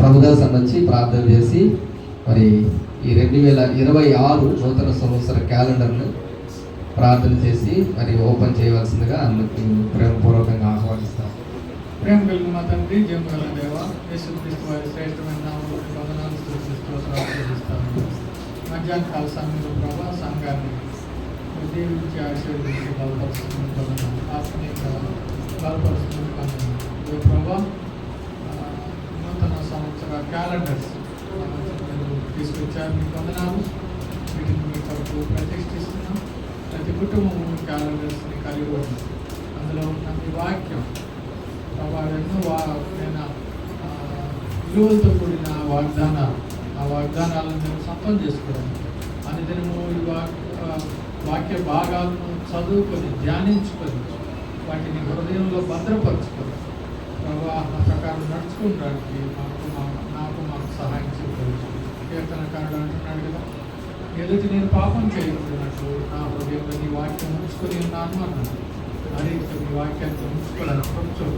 ప్రభుదాస్ వచ్చి ప్రార్థన చేసి మరి ఈ రెండు వేల ఇరవై ఆరు నూతన సంవత్సర క్యాలెండర్ను ప్రార్థన చేసి మరి ఓపెన్ చేయవలసిందిగా అందరికీ ప్రేమపూర్వకంగా ఆహ్వానిస్తాం. ప్రేమ కలిగిన మా తండ్రి జీవం దేవ యేసుక్రీస్తు వారి శ్రేష్టమైన నామంలో వందనాలు స్తుతిస్తూ ప్రార్థిస్తాను మధ్యాహ్న కాల సమయంలో ప్రభా సంఘాన్ని దీవించి ఆశీర్వదించి బలపరుస్తుంది బలపరుస్తుంది ప్రభా క్యాలెండర్స్ తీసుకొచ్చారు మీ వందనాలు. వీటిని మీ కొరకు ప్రతిష్ఠిస్తున్నాం ప్రతి కుటుంబం క్యాలెండర్స్ని కలిగి ఉంది. అందులో ఉన్న మీ వాక్యం ప్రభా ఎన్నో వా నేను విలువలతో కూడిన వాగ్దానాలు ఆ వాగ్దానాలను మేము సొంతం చేసుకోవడం. అనుదినము ఈ వాక్య భాగాలను చదువుకొని ధ్యానించుకొని వాటిని హృదయంలో భద్రపరచుకొని ప్రభా ప్రకారం నడుచుకుంటానికి మాకు సహాయం చేయవచ్చు కీర్తనకారుడు అంటున్నాడు కదా ఎదుటి నేను పాపం చేయకూడనట్లు నా హృదయంలో నీ వాక్యం ఉంచుకొని ఉన్నాను అన్నాను అదే నీ వాక్యాన్ని ఉంచుకోవాలని కొంచెం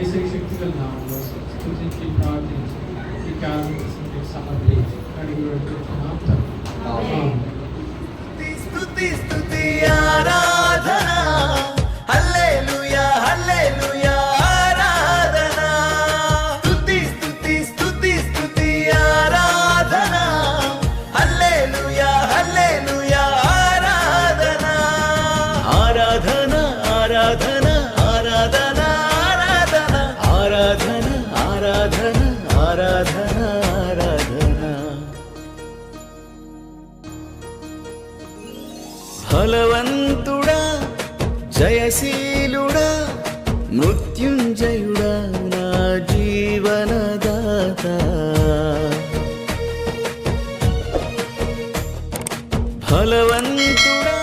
ఏసై శక్తి గల నామంలో స్థుతించి ప్రార్థించి ఈ క్యాలెండర్స్ని సమర్పించి అడిగి పెట్టుకుంటున్నాం ఆమేన్. స్తుతి ఫలవంతుడా జయశీలుడా మృత్యుంజయుడా నా జీవనదాత. ఫలవంతుడా